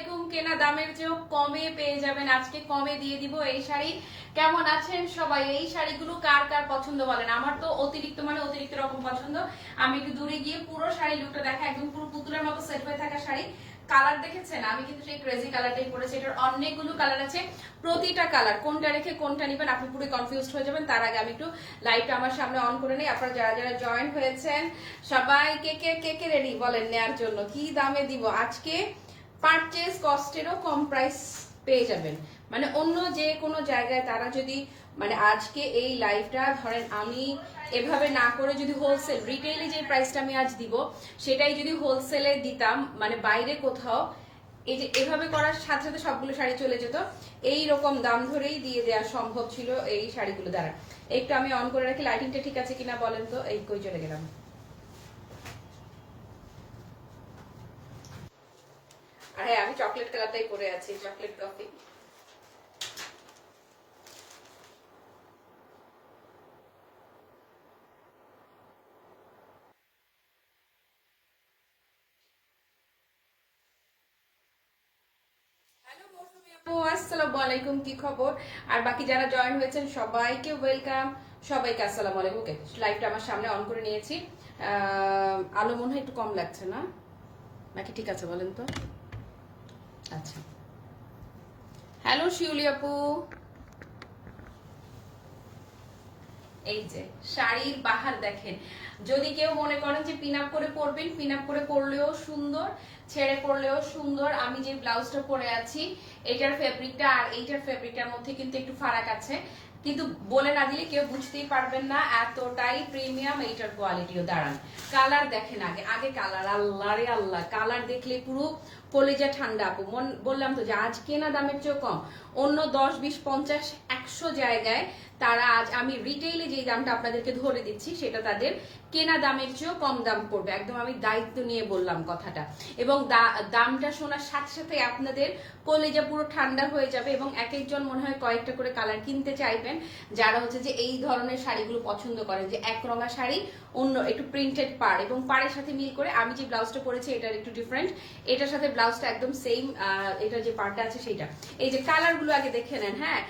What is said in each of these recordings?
আলাইকুম, কেনা দামের চেয়েও কমে পেয়ে যাবেন। আজকে কমে দিয়ে দিব এই শাড়ি। কেমন আছেন সবাই? এই শাড়িগুলো কার কার পছন্দ বলেন? আমার তো অতিরিক্ত মানে অতিরিক্ত রকম পছন্দ। আমি একটু দূরে গিয়ে পুরো শাড়ি লুকটা দেখা একদম পুরো পুতুলের মতো সেট হয়ে থাকা শাড়ি। কালার দেখেছেন? আমি কিন্তু সেই ক্রেজি কালারটাই পরেছি। এটার অনেকগুলো কালার আছে। প্রতিটা কালার কোনটা রেখে কোনটা নিবেন আপনি পুরো কনফিউজ হয়ে যাবেন। তার আগে আমি একটু লাইটটা আমার সামনে অন করে নিই। আপনারা যারা যারা জয়েন হয়েছেন, সবাই কে কে কে কে রেডি বলেন নেয়ার জন্য। কি দামে দিব? আজকে পারচেজ কস্টেরও কম প্রাইস পেয়ে যাবেন। মানে অন্য যে কোনো জায়গায় তারা যদি মানে আজকে এই লাইফটা ধরেন আমি এভাবে না করে যদি হোলসেল রিটেইলে যে প্রাইসটা আমি আজ দিব, সেটাই যদি হোলসেলে দিতাম মানে বাইরে কোথাও, এই যে এভাবে করার সাথে সাথে সবগুলো শাড়ি চলে যেত, এই রকম দাম ধরেই দিয়ে দেওয়া সম্ভব ছিল এই শাড়িগুলো দ্বারা। একটু আমি অন করে রাখি লাইটিংটা ঠিক আছে কিনা বলেন তো? এই কই চলে গেলাম। আর হ্যাঁ আমি চকলেট কালারটাই পরে আছি চকলেট কফি কি খবর? আর বাকি যারা জয়েন হয়েছেন, সবাইকে ওয়েলকাম সবাইকে আসসালামু আলাইকুম ওকে লাইভটা আমার সামনে অন করে নিয়েছি। আলো মনে হয় একটু কম লাগছে না? নাকি ঠিক আছে বলেন তো? আচ্ছা। হ্যালো শিউলি আপু। এই যে, শাড়ির বাহার দেখেন। যদি কেউ মনে করেন যে করে পরবেন করে পরলেও সুন্দর, ছেড়ে পরলেও সুন্দর। আমি যে ব্লাউজটা পরে আছি, এটার ফেব্রিকটা আর এইটার ফেব্রিকটার মধ্যে কিন্তু একটু ফারাক আছে। কিন্তু বলে না দিলে কেউ বুঝতেই পারবেন না, এতটাই প্রিমিয়াম এইটার কোয়ালিটিও দাঁড়ান কালার দেখেন আগে। আগে কালার আল্লাহ রে আল্লাহ। কালার দেখলে পুরো কলেজা ঠান্ডা আপু। বললাম তো যে আজ কেনা দামের চেয়েও কম। অন্য দশ, বিশ, পঞ্চাশ, একশো জায়গায় তারা আজ আমি রিটেইলে যে দামটা আপনাদেরকে ধরে দিচ্ছি, সেটা তাদের কেনা দামের চেয়েও কম দাম পড়বে। একদম আমি দায়িত্ব নিয়ে বললাম কথাটা। এবং দামটা শোনার সাথে সাথে আপনাদের কলেজা পুরো ঠান্ডা হয়ে যাবে এবং এক একজন মনে হয় কয়েকটা করে কালার কিনতে চাইবেন, যারা হচ্ছে যে এই ধরনের শাড়িগুলো পছন্দ করেন, যে এক রঙা শাড়ি, অন্য একটু প্রিন্টেড পার এবং পাড়ের সাথে মিল করে আমি যে ব্লাউজটা পরেছি, এটার একটু ডিফারেন্ট এটার সাথে ব্লাউজটা একদম সেম এটা যে পার্টটা আছে সেটা এই যে কালারগুলো আগে দেখে নেন হ্যাঁ?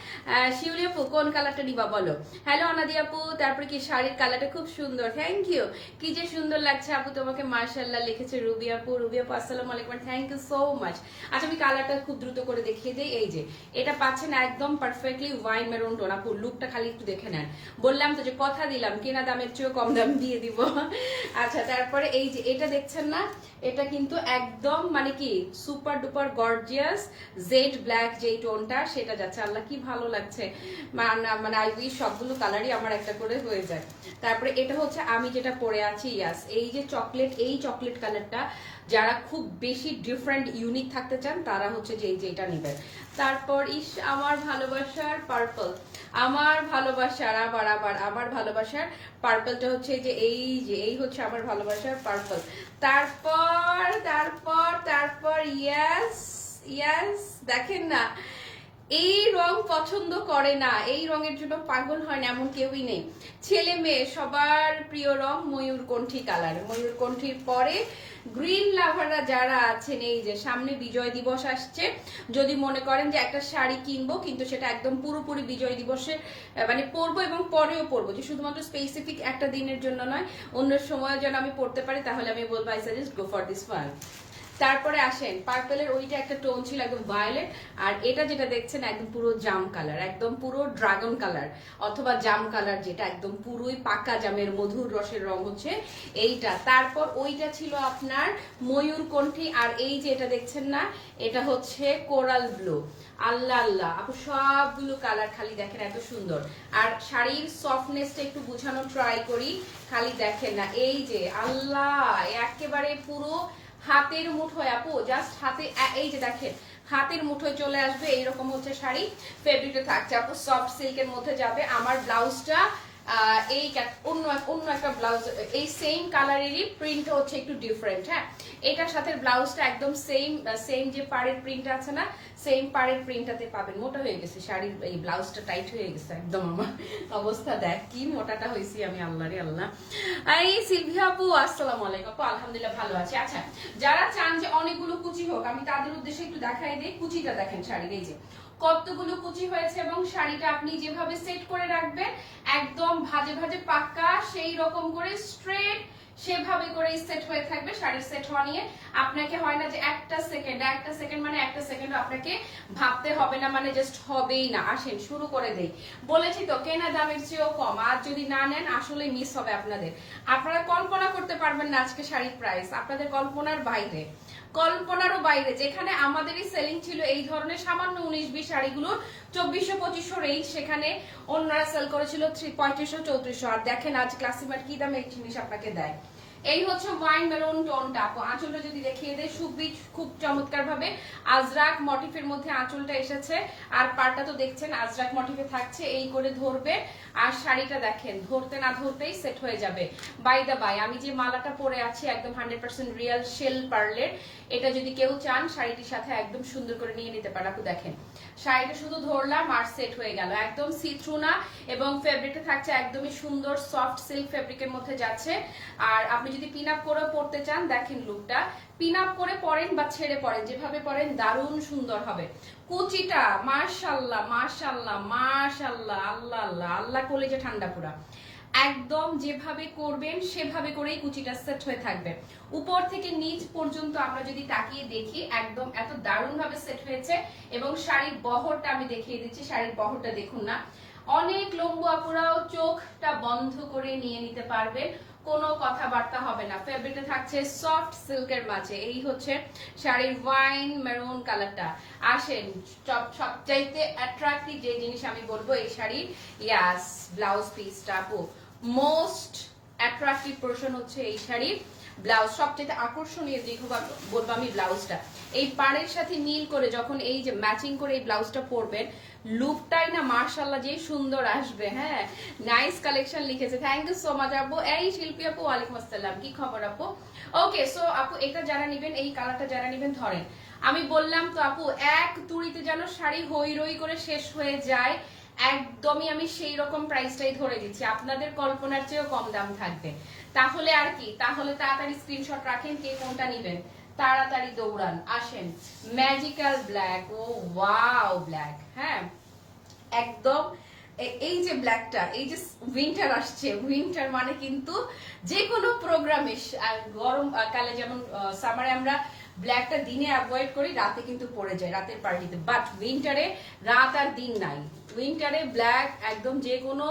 শিউলি আপু, কোন কালারটা নিবা বলো? হ্যালো অনাদি আপু, তারপরে কি শাড়ির কালারটা খুব সুন্দর। থ্যাংক ইউ কি যে সুন্দর লাগছে আপু, তোমাকে মার্শাল্লাহ লিখেছে রুবি আপু। রুবি আপু, আসসালামু আলাইকুম থ্যাংক ইউ সো মাচ আচ্ছা আমি কালারটা খুব দ্রুত করে দেখিয়ে দিই। এই যে, এটা পাচ্ছেন একদম পারফেক্টলি ওয়াইন মেরুন টোন আপু লুকটা খালি একটু দেখে নেন। বললাম তো যে কথা দিলাম, কেনা দামের চেয়েও কম দাম দিয়ে দিব। আচ্ছা তারপরে এই যে, এটা দেখছেন না? এটা কিন্তু একদম মানে কি super duper gorgeous jade black যেই টোনটা, সেটা যাচ্ছে। আল্লাহ, কি ভালো লাগছে। মানে আই উইশ সবগুলো কালারই আমার একটা করে হয়ে যায়। তারপরে এটা হচ্ছে আমি যেটা পরে আছি, ইয়াস। এই যে চকলেট এই চকলেট কালারটা যারা খুব বেশি ডিফারেন্ট ইউনিক থাকতে চান, তারা হচ্ছে যে যেটা নেবেন। তারপর, ইস, আমার ভালোবাসার পার্পল আমার ভালোবাসার আবার আবার, আমার ভালোবাসার পার্পলটা হচ্ছে যে এই যে, এই হচ্ছে আমার ভালোবাসার পার্পল তারপর তারপর তারপর ইয়াস ইয়াস দেখেন না, এই রং পছন্দ করে না, এই রঙের জন্য পাগল হয় না, এমন কেউই নেই। ছেলে মেয়ে সবার প্রিয় রং ময়ূরকণ্ঠী কালার, ময়ূরকণ্ঠীর পরে গ্রিন লাভাররা যারা আছেন, এই যে সামনে বিজয় দিবস আসছে, যদি মনে করেন যে একটা শাড়ি কিনবো, কিন্তু সেটা একদম পুরোপুরি বিজয় দিবসে মানে পরবো এবং পরেও পরবো, যে শুধুমাত্র স্পেসিফিক একটা দিনের জন্য নয় অন্য সময় যেন আমি পড়তে পারি, তাহলে আমি বলব I suggest go for this one তারপরে আসেন পার্পেলের ওইটা একটা টোন ছিল একদম ভায়োলেট আর এটা যেটা দেখছেন একদম পুরো জাম কালার একদম পুরো ড্রাগন কালার অথবা জাম কালার যেটা একদম পুরোই পাকা জামের মধুর রসের রং হচ্ছে এইটা। তারপর ওইটা ছিল আপনার ময়ূরকণ্ঠী আর এই যে এটা দেখছেন না, এটা হচ্ছে কোরাল ব্লু আল্লাহ আল্লাহ, আপু সবগুলো কালার খালি দেখেন এত সুন্দর। আর শাড়ির সফটনেসটা একটু বুঝানোর ট্রাই করি, খালি দেখেন না, এই যে আল্লাহ, একেবারে পুরো হাতের মুঠোয় আপু জাস্ট হাতে এই যে দেখেন, হাতের মুঠোয় চলে আসবে, এইরকম হচ্ছে শাড়ি ফেব্রিকটা থাকছে। আপু সফট সিল্কের মধ্যে যাবে। আমার ব্লাউজটা এই অন্য অন্য একটা ব্লাউজ এই সেম কালারেরই হচ্ছে একটু ডিফারেন্ট হ্যাঁ? এটার সাথে ব্লাউজটা একদম সেম সেম যে পাড়ের প্রিন্ট আছে না সেম পাড়ের প্রিন্টটাতে পাবেন। মোটা হয়ে গেছে, শাড়ির এই ব্লাউজটা টাইট হয়ে গেছে একদম আমার। অবস্থা দেখ, কি মোটাটা হয়েছি আমি, আল্লাহ রে আল্লাহ। এই সিলভিয়া আপু, আসসালামু আলাইকুম আপু, আলহামদুলিল্লাহ ভালো আছি। আচ্ছা যারা চান যে অনেকগুলো কুচি হোক, আমি তাদের উদ্দেশ্যে একটু দেখাই দিই, কুচিটা দেখেন শাড়ির, এই যে। কতগুলো কুচি হয়েছে এবং শাড়িটা আপনি যেভাবে সেট করে রাখবেন, একদম ভাজে ভাজে পাক্কা, সেই রকম করে স্ট্রেট সেভাবে করে সেট হয়ে থাকবে শাড়ির সেট হওয়া নিয়ে। আপনাকে হয় না যে একটা সেকেন্ড একটা সেকেন্ড মানে একটা সেকেন্ড আপনাকে ভাবতে হবে না মানে জাস্ট হবেই না। আসেন, শুরু করে দেই। বলেছি তো, কেনা দামের চেয়েও কম। আর যদি না নেন, আসলে মিস হবে আপনাদের। আপনারা কল্পনা করতে পারবেন না আজকে শাড়ির প্রাইস আপনাদের কল্পনার বাইরে। কল্পনারও বাইরে। যেখানে আমাদেরই সেলিং ছিল এই ধরনের সামান্য উনিশ বিশ শাড়িগুলোর চব্বিশশো, পঁচিশশো রেঞ্জ সেখানে অন্যরা সেল করেছিল থ্রি পঁয়ত্রিশশো, চৌত্রিশশো। আর দেখেন আজ ক্লাসিমার কি দামে এই জিনিস আপনাকে দেয়। এই হচ্ছে ওয়াইন মেরুন টোনটা আপু, আঁচলটা যদি দেখিয়ে দেয় সুবি খুব চমৎকার ভাবে আজরাক মটিফের মধ্যে আঁচলটা এসেছে। আর পাড়টা তো দেখছেন, আজরাক মটিফে থাকছে, এই করে ধরবে। আর শাড়িটা দেখেন, ধরতে না ধরতেই সেট হয়ে যাবে। বাই দা বাই আমি যে মালাটা পরে আছি, একদম হান্ড্রেড পার্সেন্ট রিয়েল শেল পার্লের এটা যদি কেউ চান, শাড়িটির সাথে একদম সুন্দর করে নিয়ে নিতে পারে। আপু, দেখেন। শাড়িটা শুধু ধরলাম আর সেট হয়ে গেল। একদম সিথ্রু না এবং ফেব্রিকটা থাকছে একদমই সুন্দর সফট সিল্ক ফেব্রিকের মধ্যে যাচ্ছে। আর আপনি যদি পিন আপ করে পরতে চান, দেখেন লুকটা পিন আপ করে পরেন বা ছেড়ে পরেন, যেভাবে পরেন দারুণ সুন্দর হবে। কুচিটা, মাশাল্লাহ মাশাল্লাহ মাশাল্লাহ, আল্লাহ আল্লাহ আল্লাহ কলেজে ঠান্ডা পুরা। একদম যেভাবে করবেন, সেভাবে করেই কুচিটা সেট হয়ে থাকবে। উপর থেকে নিচ পর্যন্ত আমরা যদি তাকিয়ে দেখি, একদম এত দারুণ ভাবে সেট হয়েছে এবং শাড়ির বহরটা আমি দেখিয়ে দিচ্ছি, শাড়ির বহরটা দেখুন না। অনেক লম্বু আপুরাও চোখটা বন্ধ করে নিয়ে নিতে পারবেন, কোনো কথাবার্তা হবে না। ফেব্রিকটা থাকছে সফট সিল্কের মাঝে, এই হচ্ছে শাড়ির ওয়াইন মেরুন কালারটা আসেন, সব, সবচাইতে অ্যাট্রাক্টিভ যে জিনিস আমি বলব, এই শাড়ির ইয়াস ব্লাউজ পিসটা আপু। মোস্ট অ্যাট্রাক্টিভ পোর্শন হচ্ছে এই শাড়ির ব্লাউজ সবচেয়ে আকর্ষণীয় দিক বলব আমি ব্লাউজটা এই পাড়ের সাথে নীল করে যখন এই যে ম্যাচিং করে এই ব্লাউজটা পরবেন লুকটাই না মার্শাল্লাহ যে সুন্দর আসবে হ্যাঁ? নাইস কালেকশন লিখেছে। থ্যাংক ইউ সো মাচ আপু। এই শিল্পী আপু, ওয়ালাইকুম আসসালাম। কি খবর আপু? ওকে সো আপু, এটা যারা নেবেন, এই কালারটা যারা নেবেন, ধরেন। আমি বললাম তো আপু, এক তুড়িতে যেন শাড়ি হই রই করে শেষ হয়ে যায় একদমই আমি সেই রকম প্রাইসটাই ধরে দিচ্ছি। আপনাদের কল্পনার চেয়েও কম দাম থাকবে। তাহলে আর কি? তাহলে তাড়াতাড়ি স্ক্রিনশট রাখেন, কে কোনটা নেবেন? তাড়াতাড়ি দৌড়ান, আসেন। ম্যাজিক্যাল ব্ল্যাক ও ওয়াও ব্ল্যাক হ্যাঁ? একদম এই যে ব্ল্যাকটা এই যে উইন্টার আসছে উইন্টার মানে কিন্তু যে কোনো প্রোগ্রামে গরম কালে যেমন সামারে আমরা ব্ল্যাকটা দিনে অ্যাভয়েড করি, রাতে কিন্তু পড়ে যায়, রাতের পার্টিতে বাট উইন্টারে রাত আর দিন নাই। উইন্টারে ব্ল্যাক একদম যে কোনো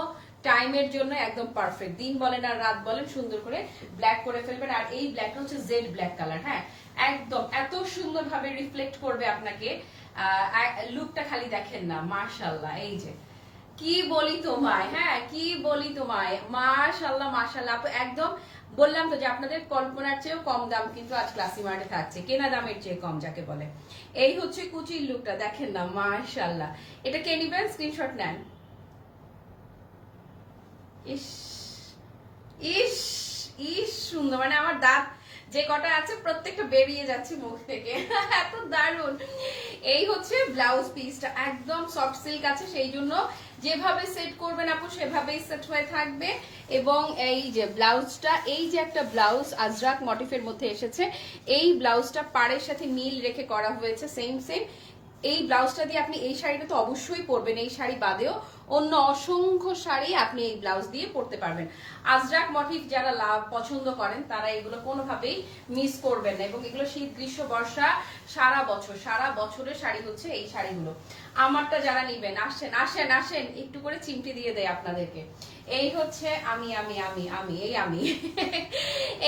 টাইমের জন্য একদম পারফেক্ট দিন বলেন আর রাত বলেন সুন্দর করে ব্ল্যাক করে ফেলবেন। আর এই ব্ল্যাকটা হচ্ছে জেড ব্ল্যাক কালার হ্যাঁ? একদম, এত সুন্দর ভাবে রিফ্লেক্ট করবে আপনাকে। লুকটা খালি দেখেন না মার্শাল্লাহ এই যে। কি বলি তোমায় হ্যাঁ? কি বলি তোমায়? মাশাল্লাহ মাশাল্লাহ একদম বললাম তো যে আপনাদের কল্পনার চেয়েও কম দাম কিন্তু আজ ক্লাসি মার্টে থাকছে। কেনা দামের চেয়ে কম যাকে বলে। এই হচ্ছে কুচির লুকটা দেখেন না মাশাল্লাহ এটা কে নিবেন? স্ক্রিনশট নেন। ইস ইস ইস, সুন্দর। মানে আমার দাঁত যে কটা আছে, প্রত্যেকটা বেরিয়ে যাচ্ছে মুখ থেকে। এত দারুণ। এই হচ্ছে ব্লাউজ পিসটা একদম সফট সিল্ক আছে, সেই জন্য যেভাবে সেট করবেন আপু, সেভাবেই সেট হয়ে থাকবে। এবং এই যে ব্লাউজটা, এই যে একটা ব্লাউজ আজরাক মটিফের মধ্যে এসেছে, এই ব্লাউজটা পাড়ের সাথে মিল রেখে করা হয়েছে সেম সেম এই ব্লাউজটা দিয়ে আপনি এই শাড়িটা তো অবশ্যই পরবেন, এই শাড়ি বাদেও। অন্য অসংখ্য শাড়ি আপনি এই ব্লাউজ দিয়ে পরতে পারবেন। আজরাক মটিফ যারা লাভ পছন্দ করেন, তারা এগুলো কোনোভাবেই মিস করবেন না। এবং এগুলো শীত, গ্রীষ্ম, বর্ষা, সারা বছর, সারা বছরের শাড়ি হচ্ছে এই শাড়িগুলো। আমারটা যারা নিবেন, আসেন আসেন আসেন, একটু করে চিমটি দিয়ে দেয় আপনাদেরকে। এই হচ্ছে আমি আমি আমি আমি, এই আমি।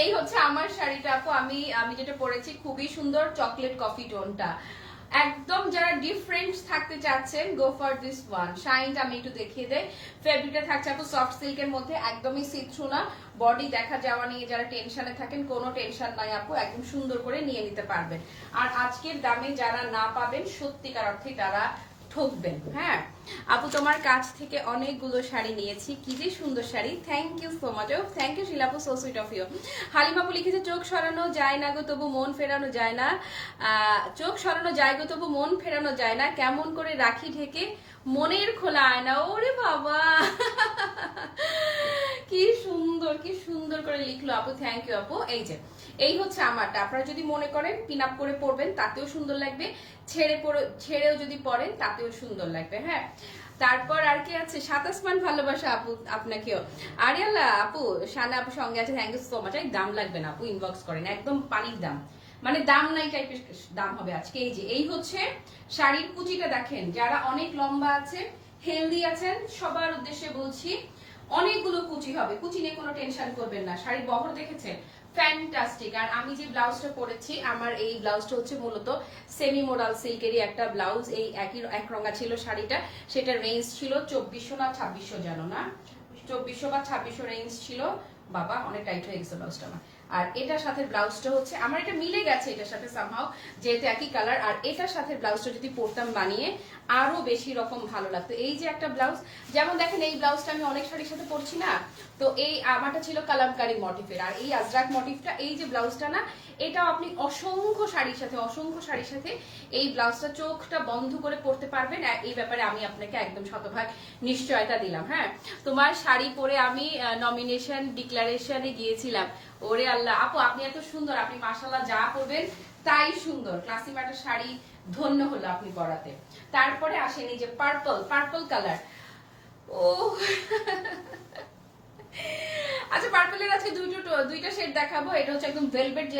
এই হচ্ছে আমার শাড়িটা। আপু, আমি আমি যেটা পরেছি, খুবই সুন্দর চকলেট কফি টোনটা একদম যারা ডিফারেন্ট থাকতে চাচ্ছেন গো ফর দিস ওয়ান শাইনটা আমি একটু দেখিয়ে দেয় ফেব্রিকটা থাকছে আপু সফট সিল্কের মধ্যে, একদমই সিথ্রু না বডি দেখা যাওয়া নিয়ে যারা টেনশনে থাকেন, কোনো টেনশন নাই আপু, একদম সুন্দর করে নিয়ে নিতে পারবেন। আর আজকের দামে যারা না পাবেন, সত্যিকার অর্থে তারা ঠকবেন। হ্যাঁ? আপু, তোমার কাছ থেকে অনেকগুলো শাড়ি নিয়েছি। কি যে সুন্দর sari. Thank you so much O thank you শিলাপু সো সুইট অফ ইউ হালিমাপু লিখেছে, চোখ সরানো যায় না গো তবু মন ফেরানো যায় না। চোখ সরানো যায় গো তবু মন ফেরানো যায় না। কেমন করে রাখি ঢেকে মনের খোলা আয়না, ওরে বাবা। কি সুন্দর কি সুন্দর করে লিখলো আপু থ্যাংক ইউ আপু। এই যে, এই হচ্ছে আমারটা। আপনারা যদি মনে করেন পিন আপ করে পড়বেন, তাতেও সুন্দর লাগবে। ছেড়ে পরে ছেড়েও যদি পড়েন, তাতেও সুন্দর লাগবে হ্যাঁ। তারপর আর কি আছে? সাতাশ মান ভালোবাসা আপু, আপনাকেও। আরিয়াল্লা আপু সানা আপু সঙ্গে আছে থ্যাংক ইউ সো মাচ দাম লাগবে না আপু ইনবক্স করেন, একদম পানির দাম। মানে দাম নাই টাইপের দাম হবে আজকে। এই যে, এই হচ্ছে শাড়ির কুচিটা দেখেন, যারা অনেক লম্বা আছে হেলদি আছেন, সবার উদ্দেশ্যে বলছি, অনেকগুলো কুচি হবে। কুচি নিয়ে কোনো টেনশন করবেন না। শাড়ির বহর দেখেছেন? ফ্যান্টাস্টিক আর আমি যে ব্লাউজটা পরেছি, আমার এই ব্লাউজটা হচ্ছে মূলত সেমি মোডাল সিল্কেরই একটা ব্লাউজ এই একই এক রঙা ছিল শাড়িটা, সেটার রেঞ্জ ছিল চব্বিশশো না ছাব্বিশশো জানো না? চব্বিশশো বা ছাব্বিশশো রেঞ্জ ছিল। বাবা, অনেক টাইট হয়ে গেছে ব্লাউজটা আমার। আর এটার সাথে ব্লাউজটা হচ্ছে, আমার এটা মিলে গেছে এটার সাথে সামহাও যেহেতু একই কালার আর এটার সাথে ব্লাউজটা যদি পরতাম বানিয়ে, আরও বেশি রকম ভালো লাগতো। এই যে একটা ব্লাউজ, যেমন দেখেন এই ব্লাউজটা আমি অনেক শাড়ির সাথে পরছি না তো এই আমারটা ছিল কালামকারী মটিফের আর এই আজরাক মটিফটা এই যে ব্লাউজটা না এটাও আপনি অসংখ্য শাড়ির সাথে, অসংখ্য শাড়ির সাথে এই ব্লাউজটা চোখটা বন্ধ করে পরতে পারবেন। এই ব্যাপারে আমি আপনাকে একদম শতভাগ নিশ্চয়তা দিলাম হ্যাঁ? তোমার শাড়ি পরে আমি নমিনেশন ডিক্লারেশনে গিয়েছিলাম। ওরে আল্লাহ, আপু, আপনি এত সুন্দর, আপনি মাসাল্লাহ যা করবেন তাই সুন্দর। ক্লাসিম শাড়ি ধন্য হলো আপনি পরাতে। তারপরে আসেন এই যে পার্পল পার্পল কালার ও আচ্ছা পার্পলের আজকে দুটো, দুইটা শেড দেখাবো। এটা হচ্ছে একদম ভেলভেট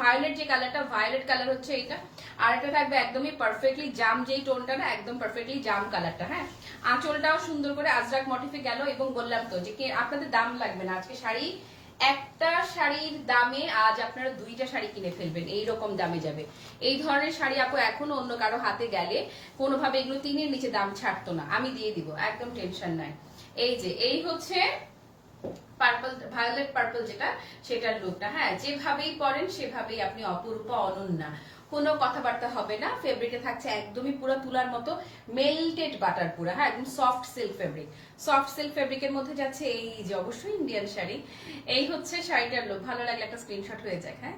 ভায়োলেট যে কালারটা ভায়োলেট কালার হচ্ছে এটা আর এটা থাকবে একদমই পারফেক্টলি জাম যেই টোনটা না, একদম পারফেক্টলি জাম কালারটা হ্যাঁ? আঁচলটাও সুন্দর করে আজরাক মটিফে গেল এবং বললাম তো যে আপনাদের দাম লাগবে না। আজকে শাড়ি, একটা শাড়ির দামে আজ আপনারা দুইটা শাড়ি কিনে ফেলবেন। এই রকম দামে যাবে। এই ধরনের শাড়ি আপু এখনও অন্য কারও হাতে গেলে কোনোভাবে এগুলো তিনের নিচে দাম ছাড়তো না। আমি দিয়ে দিব, একদম টেনশন নাই। এই যে, এই হচ্ছে পার্পল ভায়োলেট পার্পল যেটা, সেটার লুকটা হ্যাঁ যেভাবেই পরেন, সেভাবেই আপনি অপরূপা অনন্যা। কোনো কথাবার্তা হবে না ফেব্রিকে থাকছে একদমই পুরো তুলার মতো মেল্টেড বাটার পুরো হ্যাঁ একদম soft silk fabric soft silk ফেব্রিকের মধ্যে যাচ্ছে এই যে অবশ্যই ইন্ডিয়ান শাড়ি। এই হচ্ছে শাড়িটার লুক ভালো লাগলে একটা স্ক্রিনশট হয়ে যায় হ্যাঁ?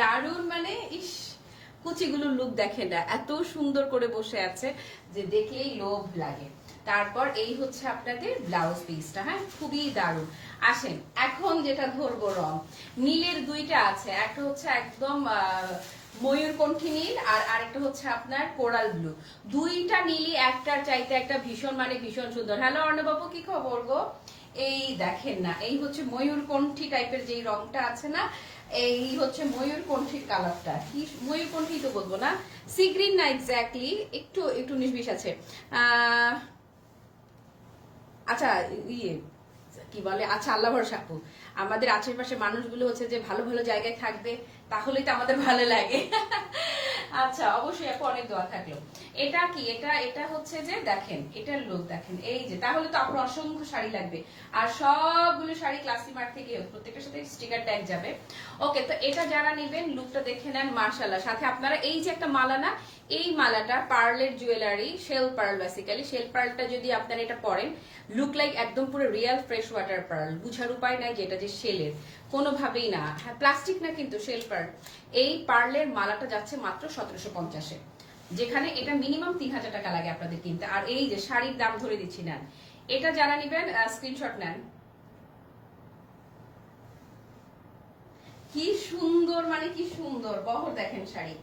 দারুণ মানে ইস, কুচিগুলোর লুক দেখেন না, এত সুন্দর করে বসে আছে যে দেখলেই লোভ লাগে। তারপর এই হচ্ছে আপনাদের ব্লাউজ পিসটা হ্যাঁ? খুবই দারুণ। আসেন এখন যেটা ধরবো রং। নীলের দুইটা আছে একটা হচ্ছে একদম ময়ূরকণ্ঠী নীল আর আরেকটা হচ্ছে আপনার কোরাল ব্লু। দুইটা নীলই একটার চাইতে একটা ভীষণ মানে ভীষণ সুন্দর। হ্যালো অর্ণবাবু কি খবর গো? এই দেখেন না এই হচ্ছে ময়ূরকণ্ঠী টাইপের যেই রংটা আছে না এই হচ্ছে ময়ূরকণ্ঠীর কালারটা কি ময়ূরকণ্ঠী তো বলব না। সি গ্রিন না এক্স্যাক্টলি একটু একটু নির্বিষ আছে। আহ, আচ্ছা ইয়ে কি বলে? আচ্ছা আল্লাহ ভরসা। আমাদের আশেপাশে মানুষগুলো হচ্ছে যে ভালো ভালো জায়গায় থাকবে তাহলেই তো আমাদের ভালো লাগে। আচ্ছা অবশ্যই আপু অনেক দোয়া থাকল। এটা কি? এটা এটা হচ্ছে যে দেখেন, এটার লোক দেখেন। এই যে, তাহলে তো আপনার অসংখ্য শাড়ি লাগবে। আর সবগুলো শাড়ি ক্লাসি মার্ট থেকে প্রত্যেকটার সাথে স্টিকার ট্যাগ যাবে। ওকে তো এটা যারা নেবেন লুকটা দেখে নেন মার্শাল্লাহ সাথে আপনারা এই যে একটা মালা না, এই মালাটা পার্লের jewellery shell pearl basically shell পার্লটা যদি আপনারা এটা পরেন লুক লাইক একদম পুরো রিয়েল ফ্রেশ ওয়াটার পার্ল বুঝার উপায় নাই যে এটা যে শেলের কোনোভাবেই না। হ্যাঁ প্লাস্টিক না কিন্তু শেল পার্ল এই পার্লের মালাটা যাচ্ছে মাত্র সতেরোশো পঞ্চাশে। যেখানে এটা মিনিমাম তিন হাজার টাকা লাগে আপনাদের কিনতে। আর এই যে শাড়ির দাম ধরে দিচ্ছি, নেন। এটা যারা নেবেন স্ক্রিনশট নেন। কি সুন্দর মানে কি সুন্দর। বহর দেখেন শাড়ি।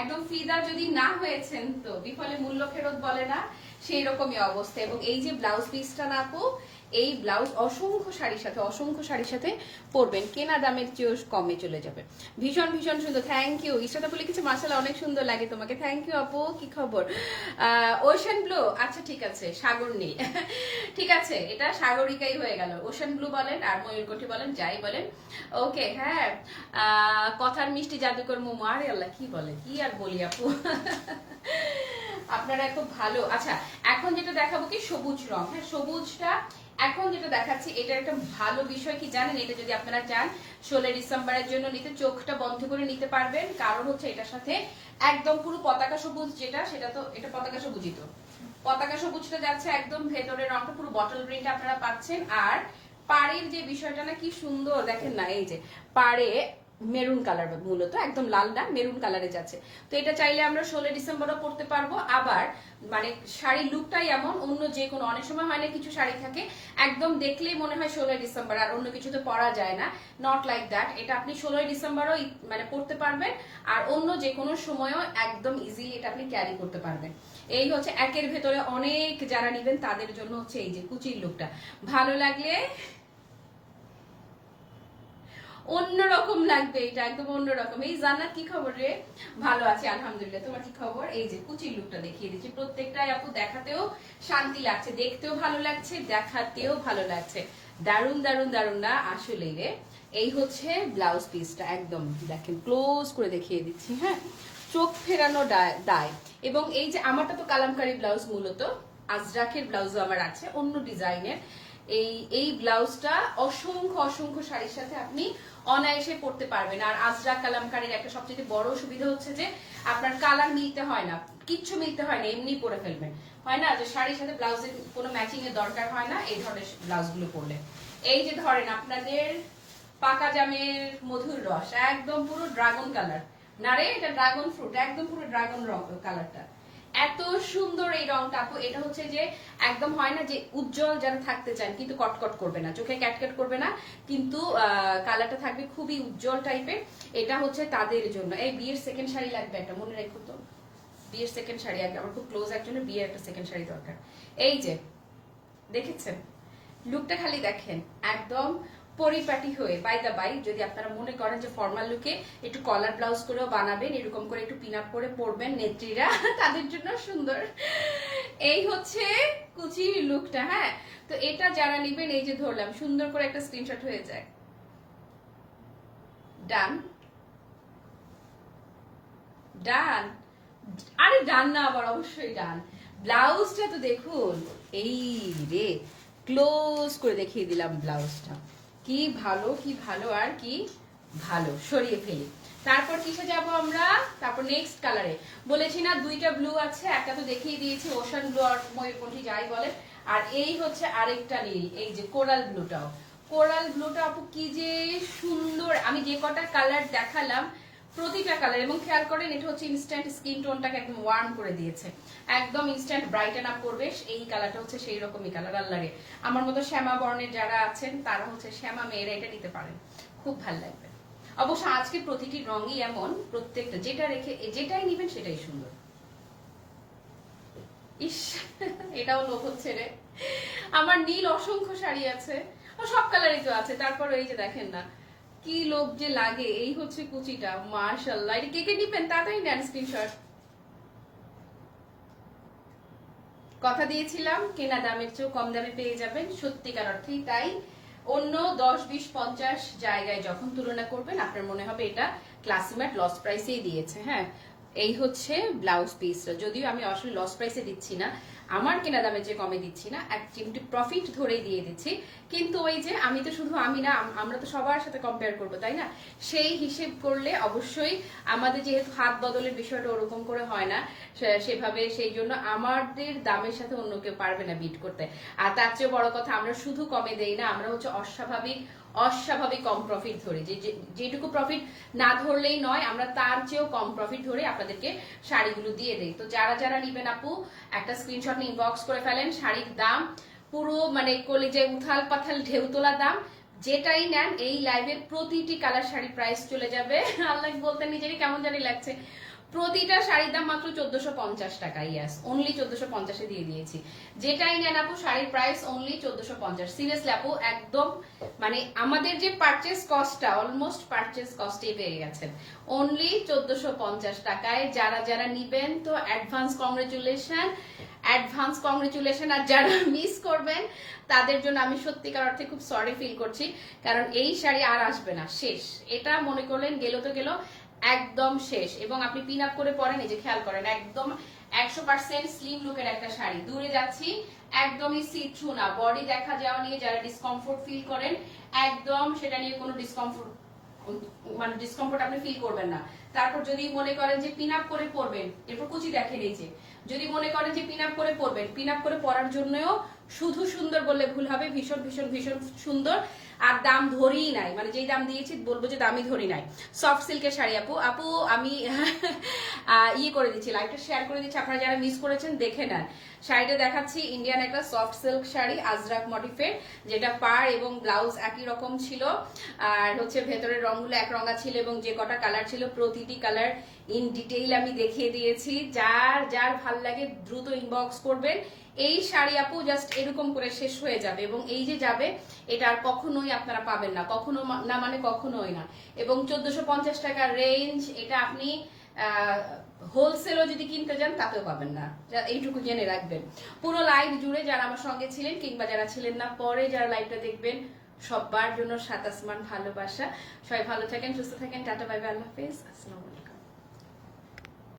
একদম ফিদা যদি না হয়েছেন তো, বিফলে মূল্য ফেরত বলে না সেই রকমই অবস্থা। এবং এই যে ব্লাউজ পিসটা না আপু এই ব্লাউজ অসংখ্য শাড়ির সাথে, অসংখ্য শাড়ির সাথে পরবেন। কেনা দামের চেয়েও কমে চলে যাবে। ভীষণ ভীষণ সুন্দর। থ্যাংক ইউ ইশাদ আপু লিখেছে মাসালা অনেক সুন্দর লাগে তোমাকে। থ্যাংক ইউ আপু, কি খবর? ওশান ব্লু আচ্ছা ঠিক আছে। সাগর নেই। ঠিক আছে, এটা সাগরিকাই হয়ে গেল। ওশান ব্লু বলেন আর ময়ূরকণ্ঠী বলেন, যাই বলেন। ওকে হ্যাঁ। কথার মিষ্টি জাদুকর মোমো। আরে আল্লাহ, কি বলে? কি আর বলি আপু? আপনারা খুব ভালো। আচ্ছা এখন যেটা দেখাবো কি সবুজ রং। হ্যাঁ সবুজটা এখন যেটা দেখাচ্ছি, এটা একটা ভালো বিষয় কি জানেন? এটা যদি আপনারা চান ষোলো ডিসেম্বরের জন্য নিতে চোখটা বন্ধ করে নিতে পারবেন। কারণ হচ্ছে এটার সাথে একদম পুরো পতাকা সবুজ, যেটা সেটা তো, এটা পতাকা সবুজই তো। পতাকা সবুজটা যাচ্ছে একদম ভেতরের রংটা, পুরো বটল গ্রিনটা আপনারা পাচ্ছেন। আর পাড়ের যে বিষয়টা না কি সুন্দর, দেখেন না, এই যে, পাড়ে মেরুন কালার মূলত একদম লাল না, মেরুন কালারে যাচ্ছে। তো এটা চাইলে আমরা ষোলো ডিসেম্বরও পড়তে পারব। আবার মানে শাড়ির লুকটাই এমন, অন্য যে কোনো, অনেক সময় হয় না কিছু শাড়ি থাকে, একদম দেখলেই মনে হয় ষোলোই ডিসেম্বর আর অন্য কিছু তো পরা যায় না। নট লাইক দ্যাট এটা আপনি ষোলোই ডিসেম্বরও মানে পড়তে পারবেন। আর অন্য যে কোনো সময়ও একদম ইজিলি এটা আপনি ক্যারি করতে পারবেন। এই হচ্ছে একের ভেতরে অনেক যারা নিবেন, তাদের জন্য হচ্ছে এই যে কুচির লুকটা। ভালো লাগলে অন্যরকম লাগবে এটা, একদম অন্যরকম। এই জান্নাত কি খবর রে? ভালো আছে, আলহামদুলিল্লাহ। তোমার কি খবর? এই যে কুচির লুকটা দেখিয়ে দিচ্ছি। প্রত্যেকটাই আপু দেখাতেও শান্তি লাগছে, দেখতেও ভালো লাগছে, দেখাতেও ভালো লাগছে। দারুণ দারুণ দারুণ না? আসলেই রে। এই হচ্ছে ব্লাউজ পিসটা একদম দেখেন ক্লোজ করে দেখিয়ে দিচ্ছি হ্যাঁ? চোখ ফেরানো দায়- দায়। এবং এই যে আমারটা তো কালামকারী ব্লাউজ মূলত, আজরাখের ব্লাউজও আমার আছে, অন্য ডিজাইনের এই এই ব্লাউজটা অসংখ্য অসংখ্য শাড়ির সাথে আপনি অনায়াসে পড়তে পারবেন। আর আজরা কালামকারীর একটা সবচেয়ে বড় সুবিধা হচ্ছে যে, আপনার কালার মিলতে হয় না, কিচ্ছু মিলতে হয় না, এমনি পরে ফেলবেন। হয় না যে, শাড়ির সাথে ব্লাউজের কোনো ম্যাচিং এর দরকার হয় না, এই ধরনের ব্লাউজগুলো পরলে। এই যে ধরেন আপনাদের পাকা জামের মধুর রস, একদম পুরো ড্রাগন কালার না রে, এটা ড্রাগন ফ্রুট একদম পুরো ড্রাগন কালারটা এত সুন্দর এই রংটা আপু, এটা হচ্ছে যে একদম হয় না যে উজ্জ্বল যারা থাকতে চান, কিন্তু কটকট করবে না, চোখে ক্যাটক্যাট করবে না, কিন্তু কালারটা থাকবে খুবই উজ্জ্বল টাইপের এটা হচ্ছে তাদের জন্য। এই বিয়ের সেকেন্ড শাড়ি লাগবে একটা, মনে রেখো তো। বিয়ের সেকেন্ড শাড়ি আগে, আমার খুব ক্লোজ একজনের বিয়ের একটা সেকেন্ড শাড়ি দরকার। এই যে, দেখেছেন? লুকটা খালি দেখেন, একদম পরিপাটি হয়ে বাই দা বাই যদি আপনারা মনে করেন যে ফর্মাল লুকে একটু কলার ব্লাউজ করেও বানাবেন, এরকম করে একটু পিন আপ করে পরবেন নেত্রীরা, তাদের জন্য সুন্দর। এই হচ্ছে কুচির লুকটা হ্যাঁ? তো এটা যারা নিবেন, এই যে ধরলাম, সুন্দর করে একটা স্ক্রিনশট হয়ে যায়। ডান ডান আরে ডান না আবার, অবশ্যই ডান ব্লাউজটা তো দেখুন, এই রে ক্লোজ করে দেখিয়ে দিলাম ব্লাউজটা কি ভালো কি ভালো আর কি ভালো, সরিয়ে ফেলি। তারপর কিসে যাব আমরা? তারপর নেক্সট কালারে বলেছি না, দুইটা ব্লু আছে, একটা তো দেখিয়ে দিয়েছি ওশান ব্লু আর ময়ূরকণ্ঠী যাই বলে আর এই হচ্ছে আরেকটা নীল, এই যে কোরাল ব্লুটাও কোরাল ব্লুটা আপু কি যে সুন্দর। আমি যে কটা কালার দেখালাম, প্রতিটা কালার এবং খেয়াল করেন, এটা হচ্ছে ইনস্ট্যান্ট স্কিন টোনটাকে একদম ওয়ার্ম করে দিয়েছে। একদম ইনস্ট্যান্ট ব্রাইটেন আপ করবে, এই কালারটা হচ্ছে সেই রকমই কালার আল্লাহরে আমার মতো শ্যামা বর্ণের যারা আছেন, তারা হচ্ছে শ্যামা মেয়েরা এটা নিতে পারেন। খুব ভালো লাগবে। অবশ্য আজকে প্রতিটি রঙই এমন, প্রত্যেকটা যেটা রেখে যেটাই নিবেন সেটাই সুন্দর। ইস, এটাও লোক হচ্ছে রে। আমার নীল অসংখ্য শাড়ি আছে, ও সব কালারই তো আছে, তারপর এই যে দেখেন না, কি লোক যে লাগে, এই হচ্ছে কুচিটা মার্শাল্লাহ এটা কে কে নিবেন? তাড়াতাড়ি নেন স্ক্রিনশট কথা দিয়েছিলাম, কেনা দামের চেয়েও কম দামে পেয়ে যাবেন। সত্যিকার অর্থেই তাই। অন্য দশ, বিশ, পঞ্চাশ জায়গায় যখন তুলনা করবেন, আপনার মনে হবে এটা ক্লাসিমেট লস প্রাইসেই দিয়েছে হ্যাঁ? এই হচ্ছে ব্লাউজ পিসটা যদিও আমি আসলে লস প্রাইসে দিচ্ছি না, আমার কেনা দামে যে কমে দিচ্ছি না একটি প্রফিট ধরেই দিয়ে দিচ্ছি। কিন্তু ওই যে আমি তো শুধু আমি না আমরা তো সবার সাথে কম্পেয়ার করব, তাই না? সেই হিসেব করলে অবশ্যই আমাদের যেহেতু হাত বদলের বিষয়টা ওরকম করে হয় না সেভাবে সেই জন্য আমাদের দামের সাথে অন্য কেউ পারবে না বিট করতে। আর তার চেয়ে বড় কথা, আমরা শুধু কমে দেই না, আমরা হচ্ছে অস্বাভাবিক অস্বাভাবিক কম প্রফিট ধরি। যেটুকু প্রফিট না ধরলেই নয়, আমরা তার চেয়েও কম প্রফিট ধরে আপনাদেরকে শাড়িগুলো দিয়ে দেই। তো যারা যারা নিবেন আপু, একটা স্ক্রিনশট নিয়ে ইনবক্স করে ফেলেন, শাড়ির দাম, পুরো মানে কলেজে উথাল পাথাল ঢেউ তোলা দাম, যেটাই নেন, এই লাইভের প্রতিটি কালার শাড়ি প্রাইস চলে যাবে। আল্লাহ বলতে নিজেরই কেমন জানি লাগছে। প্রতিটা শাড়ির দাম মাত্র চোদ্দশো পঞ্চাশ টাকা ইয়াস অনলি চোদ্দশো পঞ্চাশে দিয়ে দিয়েছি। যেটাই নেন আপু, শাড়ির প্রাইস অনলি চোদ্দশো পঞ্চাশ। সিরিয়াসলি আপু, একদম মানে আমাদের যে পারচেস কস্টটা অলমোস্ট পারচেস কস্টে পেয়ে গেছেন। অনলি চোদ্দশো পঞ্চাশ টাকায় যারা যারা নিবেন, তো অ্যাডভান্স কংগ্রেচুলেশন অ্যাডভান্স কংগ্রেচুলেশন আর যারা মিস করবেন, তাদের জন্য আমি সত্যিকার অর্থে খুব সরি ফিল করছি। কারণ এই শাড়ি আর আসবে না, শেষ। এটা মনে করলেন, গেল তো গেল। একদম শেষ। এবং আপনি পিন আপ করে পরেন এই যে খেয়াল করেন, একদম একশো পার্সেন্ট স্লিম লুকের একটা শাড়ি। দূরে যাচ্ছি, একদমই সিট থ্রু না। বডি দেখা যাওয়া নিয়ে যারা ডিসকমফোর্ট ফিল করেন, একদম সেটা নিয়ে কোনো ডিসকমফোর্ট মানে ডিসকমফোর্ট আপনি ফিল করবেন না। তারপর যদি মনে করেন যে পিন আপ করে পরবেন এরপর কুচি দেখেন এই যে। যদি মনে করেন যে পিন আপ করে পরবেন পিন আপ করে পরার জন্যও শুধু সুন্দর বললে ভুল হবে, ভীষণ ভীষণ ভীষণ সুন্দর। আর দাম ধরেই নাই। মানে যেই দাম দিয়েছি, বলব যে দামই ধরি নাই। সফট সিল্কের শাড়ি, আপু। আপু, আমি ইয়ে করে দিচ্ছি লাইভটা শেয়ার করে দিচ্ছি। আপনারা যারা মিস করেছেন, দেখে নেন। শাড়িটা দেখাচ্ছি ইন্ডিয়ান একটা সফট সিল্ক শাড়ি আজরাক মডিফের যেটা পার এবং ব্লাউজ একই রকম ছিল। আর হচ্ছে ভেতরের রংগুলো এক রঙা ছিল এবং যে কটা কালার ছিল, প্রতিটি কালার ইন ডিটেইল আমি দেখিয়ে দিয়েছি। যার যার ভালো লাগে, দ্রুত ইনবক্স করবেন। এই শাড়ি আপু জাস্ট এরকম করে শেষ হয়ে যাবে এবং এই যে যাবে, এটা আর কখনোই আপনারা পাবেন না, কখনো না মানে কখনোই না। এবং চোদ্দশো পঞ্চাশ টাকার রেঞ্জ এটা আপনি হোলসেলও যদি কিনতে যান, তাতেও পাবেন না। এইটুকু জেনে রাখবেন। পুরো লাইভ জুড়ে যারা আমার সঙ্গে ছিলেন কিংবা যারা ছিলেন না, পরে যারা লাইভটা দেখবেন সবার জন্য সাত আসমান ভালোবাসা। সবাই ভালো থাকেন, সুস্থ থাকেন, টাটা বাই আল্লাহ হাফেজ, আসসালামু